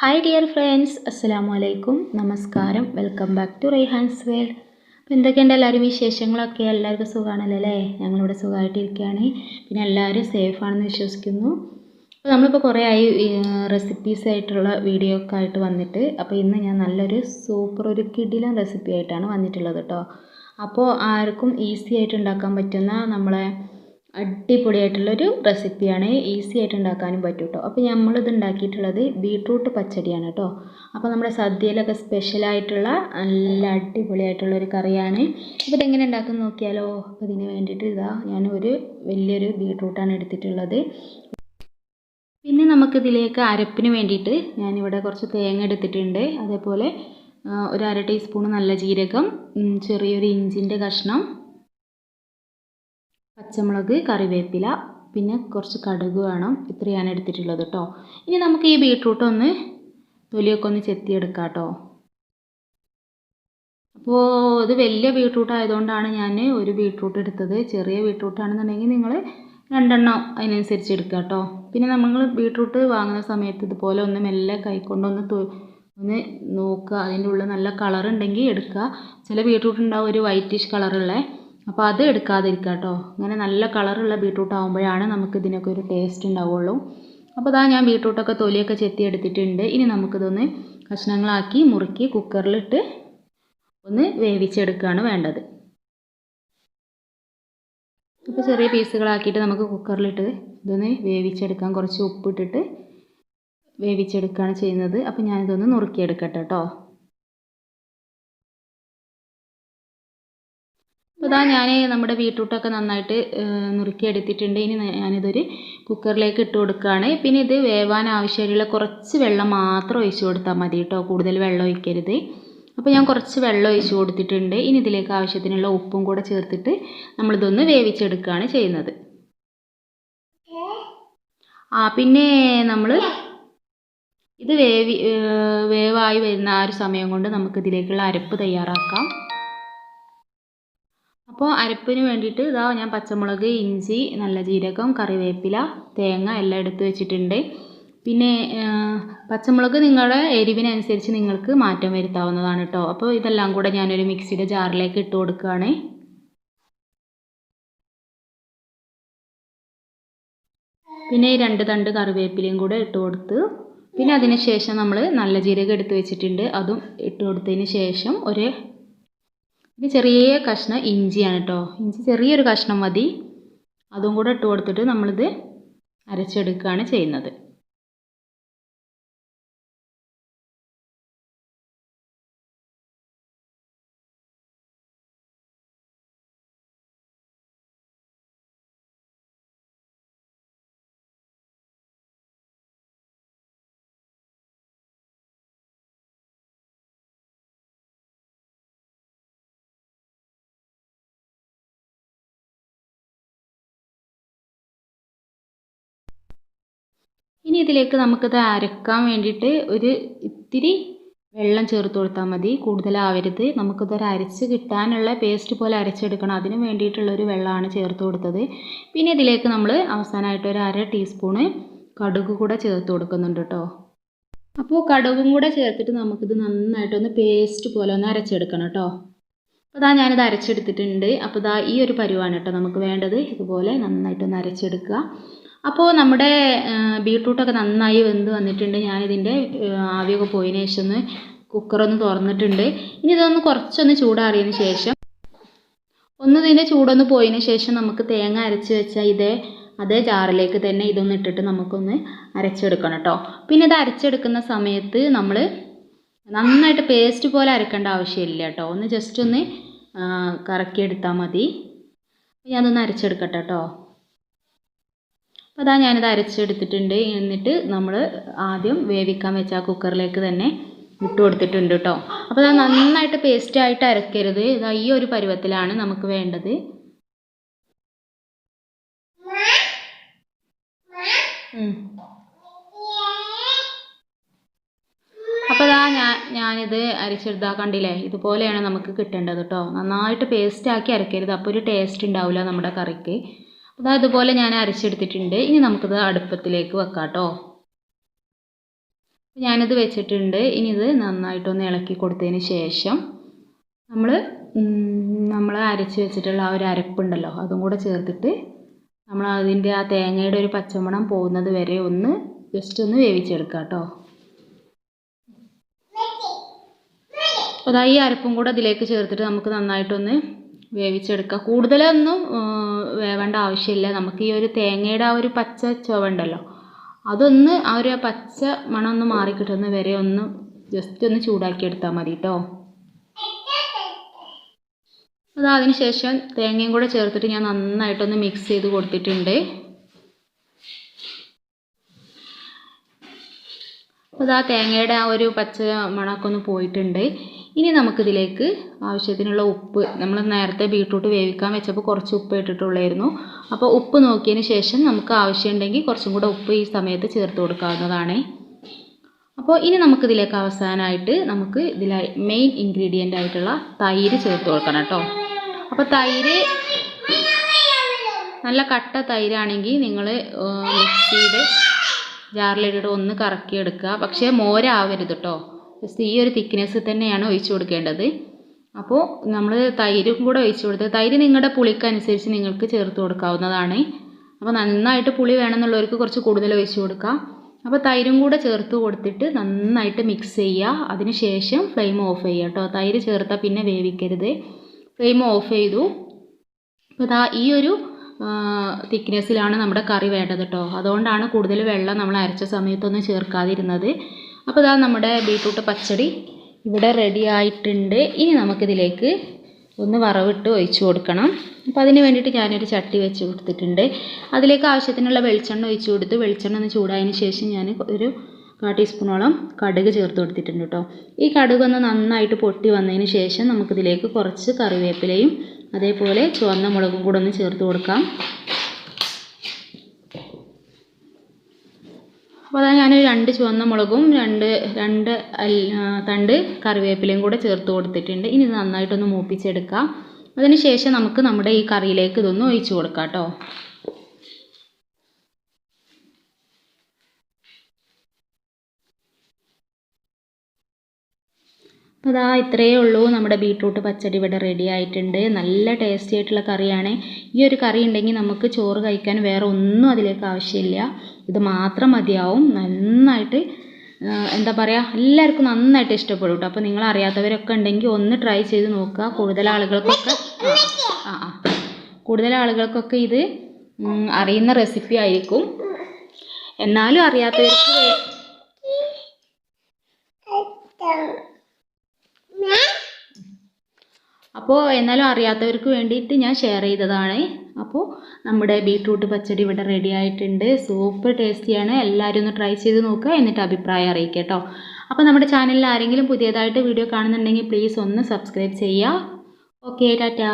Hi dear friends അസ്സലാമു അലൈക്കും നമസ്കാരം welcome back to Raihan's world അപ്പോൾ എന്തൊക്കെയുണ്ട് എല്ലാവരും വിശേഷങ്ങളൊക്കെ? എല്ലാവർക്കും സുഖമാണല്ലോ അല്ലേ ഞങ്ങളിവിടെ സുഖമായിട്ടിരിക്കുകയാണ് പിന്നെ എല്ലാവരും സേഫ് ആണെന്ന് വിശ്വസിക്കുന്നു. അപ്പോൾ നമ്മളിപ്പോൾ കുറേ ആയി റെസിപ്പീസ് ആയിട്ടുള്ള വീഡിയോ ഒക്കെ ആയിട്ട് വന്നിട്ട് അപ്പോൾ ഇന്ന് ഞാൻ നല്ലൊരു സൂപ്പർ ഒരു കിടിലൻ റെസിപ്പി ആയിട്ടാണ് വന്നിട്ടുള്ളത് കേട്ടോ അപ്പോൾ ആർക്കും ഈസി ആയിട്ട് ഉണ്ടാക്കാൻ പറ്റുന്ന നമ്മളെ അടിപൊളിയായിട്ടുള്ളൊരു റെസിപ്പിയാണ്. ഈസി ആയിട്ട് ഉണ്ടാക്കാനും പറ്റും കേട്ടോ അപ്പോൾ നമ്മളിത് ഉണ്ടാക്കിയിട്ടുള്ളത് ബീട്രൂട്ട് പച്ചടിയാണ് കേട്ടോ അപ്പോൾ നമ്മുടെ സദ്യയിലൊക്കെ സ്പെഷ്യലായിട്ടുള്ള നല്ല അടിപൊളിയായിട്ടുള്ളൊരു കറിയാണ്. അപ്പോൾ ഇതെങ്ങനെ ഉണ്ടാക്കും നോക്കിയാലോ? അപ്പോൾ ഇതിന് വേണ്ടിയിട്ട് ഇതാ ഞാൻ ഒരു വലിയൊരു ബീട്രൂട്ടാണ് എടുത്തിട്ടുള്ളത്. പിന്നെ നമുക്കിതിലേക്ക് അരപ്പിന് വേണ്ടിയിട്ട് ഞാനിവിടെ കുറച്ച് തേങ്ങ എടുത്തിട്ടുണ്ട്. അതേപോലെ ഒരു അര ടീസ്പൂൺ നല്ല ജീരകം ചെറിയൊരു ഇഞ്ചിന്റെ കഷ്ണം പച്ചമുളക് കറിവേപ്പില പിന്നെ കുറച്ച് കടുക് വേണം. ഇത്രയാണ് എടുത്തിട്ടുള്ളത് കേട്ടോ ഇനി നമുക്ക് ഈ ബീട്രൂട്ട് ഒന്ന് തൊലിയൊക്കെ ഒന്ന് ചെത്തിയെടുക്കാം കേട്ടോ അപ്പോൾ ഇത് വലിയ ബീട്രൂട്ട് ആയതുകൊണ്ടാണ് ഞാൻ ഒരു ബീട്രൂട്ട് എടുത്തത്. ചെറിയ ബീട്രൂട്ട് ആണെന്നുണ്ടെങ്കിൽ നിങ്ങൾ രണ്ടെണ്ണം അതിനനുസരിച്ച് എടുക്കുക കേട്ടോ പിന്നെ നമ്മൾ ബീട്രൂട്ട് വാങ്ങുന്ന സമയത്ത് ഇതുപോലെ ഒന്ന് മെല്ലെ കൈക്കൊണ്ടൊന്ന് ഒന്ന് നോക്കുക. അതിന്റെ ഉള്ളിൽ നല്ല കളർ ഉണ്ടെങ്കിൽ എടുക്കുക. ചില ബീട്രൂട്ട് ഉണ്ടാവും ഒരു വൈറ്റിഷ് കളറുള്ള. അപ്പോൾ അത് എടുക്കാതിരിക്കുക കേട്ടോ ഇങ്ങനെ നല്ല കളറുള്ള ബീട്രൂട്ട് ആകുമ്പോഴാണ് നമുക്ക് ഇതിനൊക്കെ ഒരു ടേസ്റ്റ് ഉണ്ടാവുള്ളൂ. അപ്പോൾ ഇതാ ഞാൻ ബീട്രൂട്ടൊക്കെ തൊലിയൊക്കെ ചെത്തി എടുത്തിട്ടുണ്ട്. ഇനി നമുക്കിതൊന്ന് കഷ്ണങ്ങളാക്കി മുറുക്കി കുക്കറിലിട്ട് ഒന്ന് വേവിച്ചെടുക്കുകയാണ് വേണ്ടത്. ഇപ്പോൾ ചെറിയ പീസുകളാക്കിയിട്ട് നമുക്ക് കുക്കറിലിട്ട് ഇതൊന്ന് വേവിച്ചെടുക്കാം. കുറച്ച് ഉപ്പിട്ടിട്ട് വേവിച്ചെടുക്കുകയാണ് ചെയ്യുന്നത്. അപ്പോൾ ഞാനിതൊന്ന് നുറുക്കിയെടുക്കട്ടെ കേട്ടോ അപ്പോൾ ഇതാ ഞാൻ നമ്മുടെ ബീട്രൂട്ടൊക്കെ നന്നായിട്ട് നുറുക്കിയെടുത്തിട്ടുണ്ട്. ഇനി ഞാനിതൊരു കുക്കറിലേക്ക് ഇട്ട് കൊടുക്കുകയാണ് പിന്നെ ഇത് വേവാൻ ആവശ്യമായിട്ടുള്ള കുറച്ച് വെള്ളം മാത്രം ഒഴിച്ചു കൊടുത്താൽ മതി കേട്ടോ കൂടുതൽ വെള്ളം ഒഴിക്കരുത്. അപ്പോൾ ഞാൻ കുറച്ച് വെള്ളം ഒഴിച്ചു കൊടുത്തിട്ടുണ്ട്. ഇനി ഇതിലേക്ക് ആവശ്യത്തിനുള്ള ഉപ്പും കൂടെ ചേർത്തിട്ട് നമ്മളിതൊന്ന് വേവിച്ചെടുക്കുകയാണ് ചെയ്യുന്നത്. ആ പിന്നെ നമ്മൾ ഇത് വേവി വേവായി വരുന്ന ആ ഒരു സമയം കൊണ്ട് നമുക്കിതിലേക്കുള്ള അരപ്പ് തയ്യാറാക്കാം. അപ്പോൾ അരപ്പിന് വേണ്ടിയിട്ട് ഇതാ ഞാൻ പച്ചമുളക് ഇഞ്ചി നല്ല ജീരകം കറിവേപ്പില തേങ്ങ എല്ലാം എടുത്ത് വെച്ചിട്ടുണ്ട്. പിന്നെ പച്ചമുളക് നിങ്ങളുടെ എരിവിനനുസരിച്ച് നിങ്ങൾക്ക് മാറ്റം വരുത്താവുന്നതാണ് കേട്ടോ അപ്പോൾ ഇതെല്ലാം കൂടെ ഞാനൊരു മിക്സിയുടെ ജാറിലേക്ക് ഇട്ട് കൊടുക്കുകയാണ്. പിന്നെ ഈ രണ്ട് തണ്ട് കറിവേപ്പിലയും കൂടെ ഇട്ട് കൊടുത്ത് പിന്നെ അതിന് ശേഷം നമ്മൾ നല്ല ജീരകം എടുത്ത് വെച്ചിട്ടുണ്ട്. അതും ഇട്ട് കൊടുത്തതിന് ശേഷം ഒരു ഇത് ചെറിയ കഷ്ണം ഇഞ്ചിയാണ് കേട്ടോ ഇഞ്ചി ചെറിയൊരു കഷ്ണം മതി. അതും കൂടെ ഇട്ട് കൊടുത്തിട്ട് നമ്മളിത് അരച്ചെടുക്കുകയാണ് ചെയ്യുന്നത്. ഇനി ഇതിലേക്ക് നമുക്കിത് അരക്കാൻ വേണ്ടിയിട്ട് ഒരു ഇത്തിരി വെള്ളം ചേർത്ത് കൊടുത്താൽ മതി. കൂടുതലാവരുത് നമുക്കിതൊരു അരച്ച് കിട്ടാനുള്ള പേസ്റ്റ് പോലെ അരച്ചെടുക്കണം. അതിന് വേണ്ടിയിട്ടുള്ളൊരു വെള്ളമാണ് ചേർത്ത് കൊടുത്തത്. പിന്നെ ഇതിലേക്ക് നമ്മൾ അവസാനമായിട്ട് ഒരു അര ടീസ്പൂണ് കടുക് കൂടെ ചേർത്ത് കൊടുക്കുന്നുണ്ട് കേട്ടോ അപ്പോൾ കടുകും കൂടെ ചേർത്തിട്ട് നമുക്കിത് നന്നായിട്ടൊന്ന് പേസ്റ്റ് പോലെ ഒന്ന് അരച്ചെടുക്കണം കേട്ടോ അപ്പോൾ ഇതാ ഞാനിത് അരച്ചെടുത്തിട്ടുണ്ട്. അപ്പോൾ ഇതാ ഈ ഒരു പരുവാണ് കേട്ടോ നമുക്ക് വേണ്ടത്. ഇതുപോലെ നന്നായിട്ടൊന്ന് അരച്ചെടുക്കുക. അപ്പോൾ നമ്മുടെ ബീട്രൂട്ടൊക്കെ നന്നായി വെന്ത് വന്നിട്ടുണ്ട്. ഞാനിതിന്റെ ആവിയൊക്കെ പോയതിന് ശേഷം ഒന്ന് കുക്കറൊന്ന് തുറന്നിട്ടുണ്ട്. ഇനി ഇതൊന്ന് കുറച്ചൊന്ന് ചൂടാറിയതിന് ശേഷം ഒന്ന് ഇതിന്റെ ചൂടൊന്ന് പോയതിന് ശേഷം നമുക്ക് തേങ്ങ അരച്ച് വെച്ചാൽ ഇതേ അതേ ജാറിലേക്ക് തന്നെ ഇതൊന്ന് ഇട്ടിട്ട് നമുക്കൊന്ന് അരച്ചെടുക്കണം കേട്ടോ. പിന്നെ ഇത് അരച്ചെടുക്കുന്ന സമയത്ത് നമ്മൾ നന്നായിട്ട് പേസ്റ്റ് പോലെ അരക്കേണ്ട ആവശ്യമില്ല കേട്ടോ. ഒന്ന് ജസ്റ്റ് ഒന്ന് കറക്കിയെടുത്താൽ മതി. ഞാനൊന്ന് അരച്ചെടുക്കട്ടെ കേട്ടോ. അപ്പോൾ അതാ ഞാനിത് അരച്ചെടുത്തിട്ടുണ്ട്. എന്നിട്ട് നമ്മൾ ആദ്യം വേവിക്കാൻ വെച്ച ആ കുക്കറിലേക്ക് തന്നെ ഇട്ട് കൊടുത്തിട്ടുണ്ട് കേട്ടോ അപ്പോൾ അത് നന്നായിട്ട് പേസ്റ്റായിട്ട് അരക്കരുത്. ഇതാ ഈ ഒരു പരുവത്തിലാണ് നമുക്ക് വേണ്ടത്. അപ്പോൾ ഇതാ ഞാൻ ഞാനിത് അരച്ചെടുത്താൽ കണ്ടില്ലേ? ഇതുപോലെയാണ് നമുക്ക് കിട്ടേണ്ടത് കേട്ടോ നന്നായിട്ട് പേസ്റ്റ് ആക്കി അരക്കരുത്. അപ്പോൾ ഒരു ടേസ്റ്റ് ഉണ്ടാവില്ല നമ്മുടെ കറിക്ക്. അതാ ഇതുപോലെ ഞാൻ അരച്ചെടുത്തിട്ടുണ്ട്. ഇനി നമുക്കിത് അടുപ്പത്തിലേക്ക് വെക്കാം കേട്ടോ ഞാനിത് വെച്ചിട്ടുണ്ട്. ഇനി ഇത് നന്നായിട്ടൊന്ന് ഇളക്കി കൊടുത്തതിന് ശേഷം നമ്മൾ നമ്മൾ അരച്ച് വെച്ചിട്ടുള്ള ആ ഒരു അരപ്പുണ്ടല്ലോ അതും കൂടെ ചേർത്തിട്ട് നമ്മൾ അതിന്റെ ആ തേങ്ങയുടെ ഒരു പച്ചമണം പോകുന്നത് വരെ ഒന്ന് ജസ്റ്റ് ഒന്ന് വേവിച്ചെടുക്കുക കേട്ടോ. അതാ ഈ അരപ്പും കൂടെ അതിലേക്ക് ചേർത്തിട്ട് നമുക്ക് നന്നായിട്ടൊന്ന് വേവിച്ചെടുക്കാം. കൂടുതലൊന്നും വേവേണ്ട ആവശ്യമില്ല. നമുക്ക് ഈ ഒരു തേങ്ങയുടെ ആ ഒരു പച്ച ചുവ ഉണ്ടല്ലോ അതൊന്ന് ആ ഒരു പച്ച മണം ഒന്ന് മാറിക്കിട്ടുന്ന വരെ ഒന്ന് ജസ്റ്റ് ഒന്ന് ചൂടാക്കി എടുത്താൽ മതി കേട്ടോ അത് അതിന് ശേഷം തേങ്ങയും കൂടെ ചേർത്തിട്ട് ഞാൻ നന്നായിട്ടൊന്ന് മിക്സ് ചെയ്ത് കൊടുത്തിട്ടുണ്ട്. അപ്പോൾ ആ തേങ്ങയുടെ ആ ഒരു പച്ച മണമൊക്കെ ഒന്ന് പോയിട്ടുണ്ട്. ഇനി നമുക്കിതിലേക്ക് ആവശ്യത്തിനുള്ള ഉപ്പ് നമ്മൾ നേരത്തെ ബീട്രൂട്ട് വേവിക്കാൻ വെച്ചപ്പോൾ കുറച്ച് ഉപ്പ് ഇട്ടിട്ടുള്ളായിരുന്നു. അപ്പോൾ ഉപ്പ് നോക്കിയതിന് ശേഷം നമുക്ക് ആവശ്യമുണ്ടെങ്കിൽ കുറച്ചും കൂടെ ഉപ്പ് ഈ സമയത്ത് ചേർത്ത് കൊടുക്കാവുന്നതാണ്. അപ്പോൾ ഇനി നമുക്കിതിലേക്ക് അവസാനമായിട്ട് നമുക്ക് ഇതിലെ മെയിൻ ഇൻഗ്രീഡിയന്റ് ആയിട്ടുള്ള തൈര് ചേർത്ത് കൊടുക്കണം കേട്ടോ. അപ്പോൾ തൈര് നല്ല കട്ട തൈരാണെങ്കിൽ നിങ്ങൾ മിക്സിയുടെ ജാറിലിട്ടിട്ട് ഒന്ന് കറക്കി എടുക്കുക പക്ഷേ മോരാവരുത് കേട്ടോ. ജസ്റ്റ് ഈ ഒരു തിക്നെസ് തന്നെയാണ് ഒഴിച്ചു കൊടുക്കേണ്ടത്. അപ്പോൾ നമ്മൾ തൈരും കൂടെ ഒഴിച്ചു കൊടുത്ത് തൈര് നിങ്ങളുടെ പുളിക്കനുസരിച്ച് നിങ്ങൾക്ക് ചേർത്ത് കൊടുക്കാവുന്നതാണ്. അപ്പോൾ നന്നായിട്ട് പുളി വേണമെന്നുള്ളവർക്ക് കുറച്ച് കൂടുതൽ ഒഴിച്ച് കൊടുക്കാം. അപ്പോൾ തൈരും കൂടെ ചേർത്ത് കൊടുത്തിട്ട് നന്നായിട്ട് മിക്സ് ചെയ്യുക. അതിന് ശേഷം ഫ്ലെയിം ഓഫ് ചെയ്യുക കേട്ടോ. തൈര് ചേർത്താൽ പിന്നെ വേവിക്കരുത്. ഫ്ലെയിം ഓഫ് ചെയ്തു. അപ്പോൾ ഇതാ ഈ ഒരു തിക്നെസ്സിലാണ് നമ്മുടെ കറി വേണ്ടത് കേട്ടോ. അതുകൊണ്ടാണ് കൂടുതൽ വെള്ളം നമ്മൾ അരച്ച സമയത്തൊന്നും ചേർക്കാതിരുന്നത്. അപ്പോൾ ഇതാ നമ്മുടെ ബീട്രൂട്ട് പച്ചടി ഇവിടെ റെഡി ആയിട്ടുണ്ട്. ഇനി നമുക്കിതിലേക്ക് ഒന്ന് വറവിട്ട് ഒഴിച്ചു കൊടുക്കണം. അപ്പോൾ അതിന് വേണ്ടിയിട്ട് ഞാനൊരു ചട്ടി വെച്ച് കൊടുത്തിട്ടുണ്ട്. അതിലേക്ക് ആവശ്യത്തിനുള്ള വെളിച്ചെണ്ണ ഒഴിച്ച് കൊടുത്ത് വെളിച്ചെണ്ണ ഒന്ന് ചൂടായതിന് ശേഷം ഞാൻ ഒരു കാ ടീസ്പൂണോളം കടുക് ചേർത്ത് കൊടുത്തിട്ടുണ്ട് കേട്ടോ ഈ കടുക് ഒന്ന് നന്നായിട്ട് പൊട്ടി വന്നതിന് ശേഷം നമുക്കിതിലേക്ക് കുറച്ച് കറിവേപ്പിലയും അതേപോലെ ചുവന്ന മുളകും കൂടെ ഒന്ന് ചേർത്ത് കൊടുക്കാം. അപ്പോൾ അതാ ഞാൻ രണ്ട് ചുവന്ന മുളകും രണ്ട് രണ്ട് തണ്ട് കറിവേപ്പിലയും കൂടെ ചേർത്ത് കൊടുത്തിട്ടുണ്ട്. ഇനി ഇത് നന്നായിട്ടൊന്ന് മൂപ്പിച്ചെടുക്കാം. അതിന് ശേഷം നമുക്ക് നമ്മുടെ ഈ കറിയിലേക്ക് ഇതൊന്ന് ഒഴിച്ചു കൊടുക്കാം കേട്ടോ. അതാ ഇത്രയേ ഉള്ളൂ. നമ്മുടെ ബീട്രൂട്ട് പച്ചടി ഇവിടെ റെഡി ആയിട്ടുണ്ട്. നല്ല ടേസ്റ്റി ആയിട്ടുള്ള കറിയാണ്. ഈ ഒരു കറി ഉണ്ടെങ്കിൽ നമുക്ക് ചോറ് കഴിക്കാൻ വേറെ ഒന്നും അതിലേക്ക് ആവശ്യമില്ല. ഇത് മാത്രം മതിയാവും. നന്നായിട്ട് എന്താ പറയുക എല്ലാവർക്കും നന്നായിട്ട് ഇഷ്ടപ്പെടും കേട്ടോ അപ്പോൾ നിങ്ങൾ അറിയാത്തവരൊക്കെ ഉണ്ടെങ്കിൽ ഒന്ന് ട്രൈ ചെയ്ത് നോക്കുക. കൂടുതൽ ആളുകൾക്കൊക്കെ ആ ആ കൂടുതൽ ആളുകൾക്കൊക്കെ ഇത് അറിയുന്ന റെസിപ്പി ആയിരിക്കും. എന്നാലും അറിയാത്തവർക്ക് അപ്പോൾ എന്നാലും അറിയാത്തവർക്ക് വേണ്ടിയിട്ട് ഞാൻ ഷെയർ ചെയ്തതാണ്. അപ്പോൾ നമ്മുടെ ബീട്രൂട്ട് പച്ചടി ഇവിടെ റെഡി ആയിട്ടുണ്ട്. സൂപ്പർ ടേസ്റ്റിയാണ് എല്ലാവരും ഒന്ന് ട്രൈ ചെയ്ത് നോക്കുക എന്നിട്ട് അഭിപ്രായം അറിയിക്കുക കേട്ടോ. അപ്പോൾ നമ്മുടെ ചാനലിൽ ആരെങ്കിലും പുതിയതായിട്ട് വീഡിയോ കാണുന്നുണ്ടെങ്കിൽ പ്ലീസ് ഒന്ന് സബ്സ്ക്രൈബ് ചെയ്യുക. Okay tata.